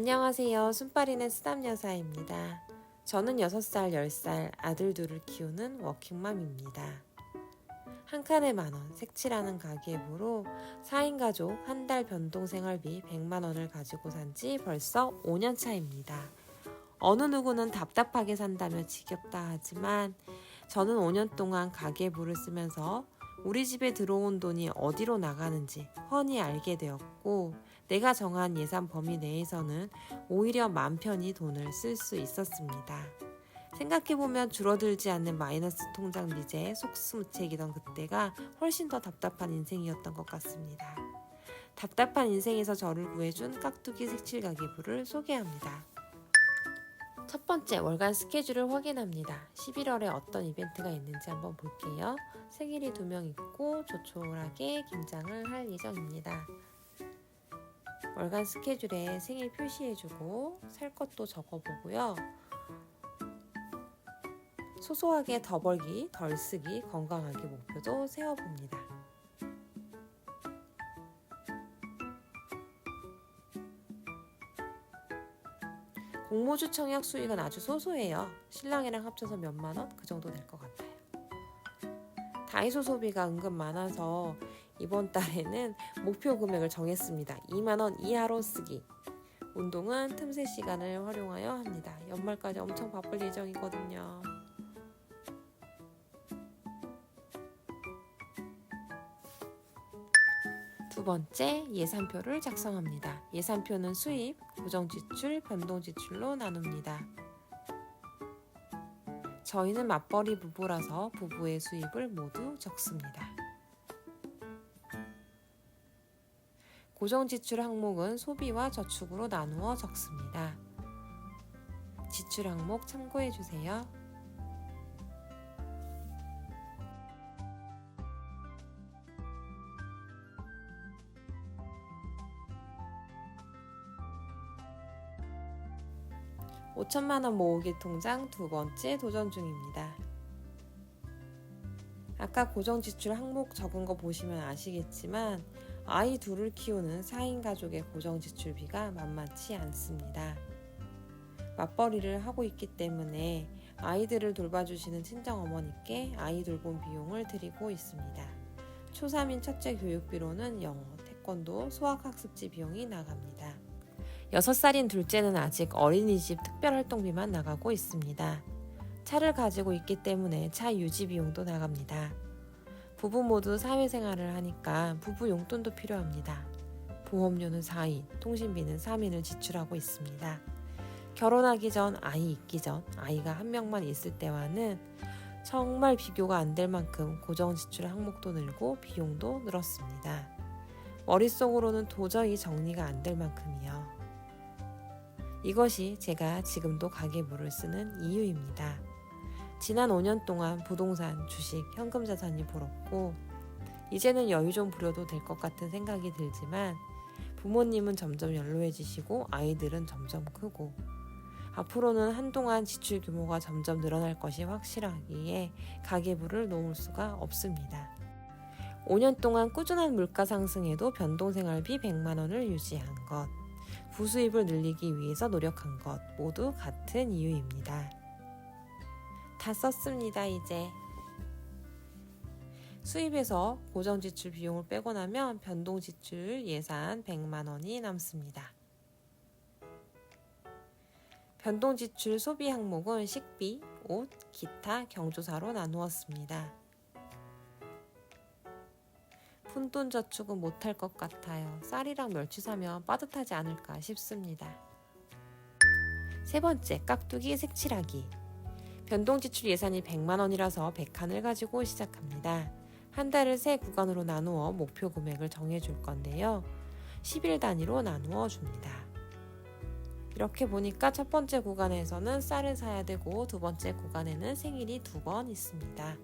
안녕하세요. 순빠리는 쓰담여사입니다. 저는 6살, 10살 아들 둘을 키우는 워킹맘입니다. 한 칸에 만원, 색칠하는 가계부로 4인 가족 한 달 변동 생활비 100만원을 가지고 산 지 벌써 5년 차입니다. 어느 누구는 답답하게 산다며 지겹다 하지만 저는 5년 동안 가계부를 쓰면서 우리 집에 들어온 돈이 어디로 나가는지 훤히 알게 되었고 내가 정한 예산 범위 내에서는 오히려 맘 편히 돈을 쓸 수 있었습니다. 생각해보면 줄어들지 않는 마이너스 통장 빚에 속수무책이던 그때가 훨씬 더 답답한 인생이었던 것 같습니다. 답답한 인생에서 저를 구해준 깍두기 색칠 가계부를 소개합니다. 첫 번째 월간 스케줄을 확인합니다. 11월에 어떤 이벤트가 있는지 한번 볼게요. 생일이 두 명 있고 조촐하게 김장을 할 예정입니다. 월간 스케줄에 생일 표시해주고 살 것도 적어보고요. 소소하게 더 벌기, 덜 쓰기, 건강하게 목표도 세워봅니다. 공모주 청약 수익은 아주 소소해요. 신랑이랑 합쳐서 몇만 원? 그 정도 될 것 같아요. 다이소 소비가 은근 많아서 이번 달에는 목표 금액을 정했습니다. 2만 원 이하로 쓰기. 운동은 틈새 시간을 활용하여 합니다. 연말까지 엄청 바쁠 예정이거든요. 두 번째 예산표를 작성합니다. 예산표는 수입, 고정 지출, 변동 지출로 나눕니다. 저희는 맞벌이 부부라서 부부의 수입을 모두 적습니다. 고정 지출 항목은 소비와 저축으로 나누어 적습니다. 지출 항목 참고해 주세요. 오천만원 모으기 통장 두 번째 도전 중입니다. 아까 고정 지출 항목 적은 거 보시면 아시겠지만 아이 둘을 키우는 4인 가족의 고정 지출비가 만만치 않습니다. 맞벌이를 하고 있기 때문에 아이들을 돌봐주시는 친정 어머니께 아이 돌봄 비용을 드리고 있습니다. 초3인 첫째 교육비로는 영어, 태권도, 수학학습지 비용이 나갑니다. 6살인 둘째는 아직 어린이집 특별활동비만 나가고 있습니다. 차를 가지고 있기 때문에 차 유지 비용도 나갑니다. 부부 모두 사회생활을 하니까 부부 용돈도 필요합니다. 보험료는 4인, 통신비는 3인을 지출하고 있습니다. 결혼하기 전, 아이 있기 전, 아이가 한 명만 있을 때와는 정말 비교가 안 될 만큼 고정 지출 항목도 늘고 비용도 늘었습니다. 머릿속으로는 도저히 정리가 안 될 만큼이요. 이것이 제가 지금도 가계부를 쓰는 이유입니다. 지난 5년 동안 부동산, 주식, 현금 자산이 불었고 이제는 여유 좀 부려도 될 것 같은 생각이 들지만 부모님은 점점 연로해지시고 아이들은 점점 크고 앞으로는 한동안 지출 규모가 점점 늘어날 것이 확실하기에 가계부를 놓을 수가 없습니다. 5년 동안 꾸준한 물가 상승에도 변동 생활비 100만 원을 유지한 것, 부수입을 늘리기 위해서 노력한 것 모두 같은 이유입니다. 다 썼습니다, 이제. 수입에서 고정 지출 비용을 빼고 나면 변동 지출 예산 100만 원이 남습니다. 변동 지출 소비 항목은 식비, 옷, 기타, 경조사로 나누었습니다. 푼돈 저축은 못할 것 같아요. 쌀이랑 멸치 사면 빠듯하지 않을까 싶습니다. 세 번째, 깍두기 색칠하기. 변동 지출 예산이 100만 원이라서 100칸을 가지고 시작합니다. 한 달을 세 구간으로 나누어 목표 금액을 정해 줄 건데요. 10일 단위로 나누어 줍니다. 이렇게 보니까 첫 번째 구간에서는 쌀을 사야 되고 두 번째 구간에는 생일이 두 번 있습니다.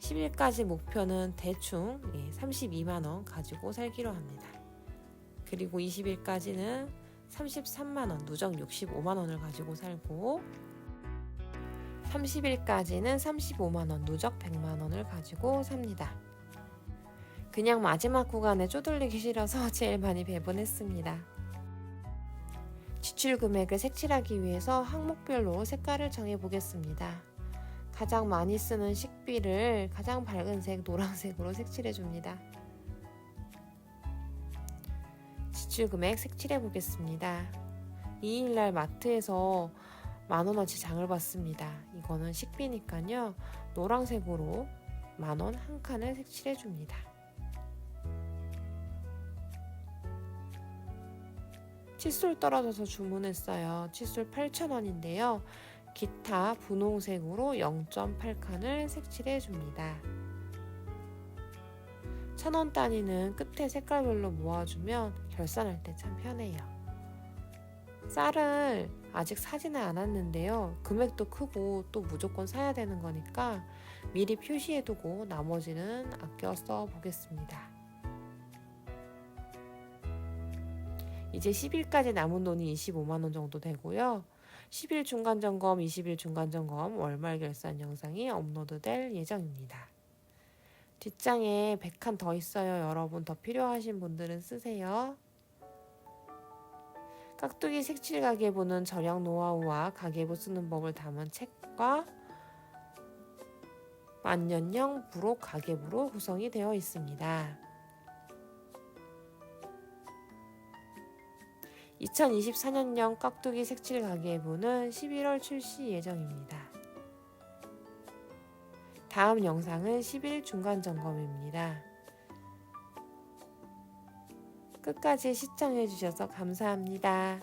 10일까지 목표는 대충 32만원 가지고 살기로 합니다. 그리고 20일까지는 33만원, 누적 65만원을 가지고 살고 30일까지는 35만원, 누적 100만원을 가지고 삽니다. 그냥 마지막 구간에 쪼들리기 싫어서 제일 많이 배분했습니다. 지출 금액을 색칠하기 위해서 항목별로 색깔을 정해 보겠습니다. 가장 많이 쓰는 식비를 가장 밝은 색 노란색으로 색칠해 줍니다. 지출 금액 색칠해 보겠습니다. 2일날 마트에서 만원어치 장을 봤습니다. 이거는 식비니까요. 노란색으로 만원 한 칸을 색칠해 줍니다. 칫솔 떨어져서 주문했어요. 칫솔 8,000원인데요. 기타 분홍색으로 0.8칸을 색칠해 줍니다. 천원 단위는 끝에 색깔별로 모아주면 결산할 때 참 편해요. 쌀을 아직 사지는 않았는데요. 금액도 크고 또 무조건 사야 되는 거니까 미리 표시해두고 나머지는 아껴 써 보겠습니다. 이제 10일까지 남은 돈이 25만원 정도 되고요. 10일 중간점검, 20일 중간점검, 월말 결산 영상이 업로드 될 예정입니다. 뒷장에 100칸 더 있어요. 여러분 더 필요하신 분들은 쓰세요. 깍두기 색칠 가계부는 절약 노하우와 가계부 쓰는 법을 담은 책과 만년형 부록 가계부로 구성이 되어 있습니다. 2024년형 깍두기 색칠 가계부는 11월 출시 예정입니다. 다음 영상은 10일 중간 점검입니다. 끝까지 시청해주셔서 감사합니다.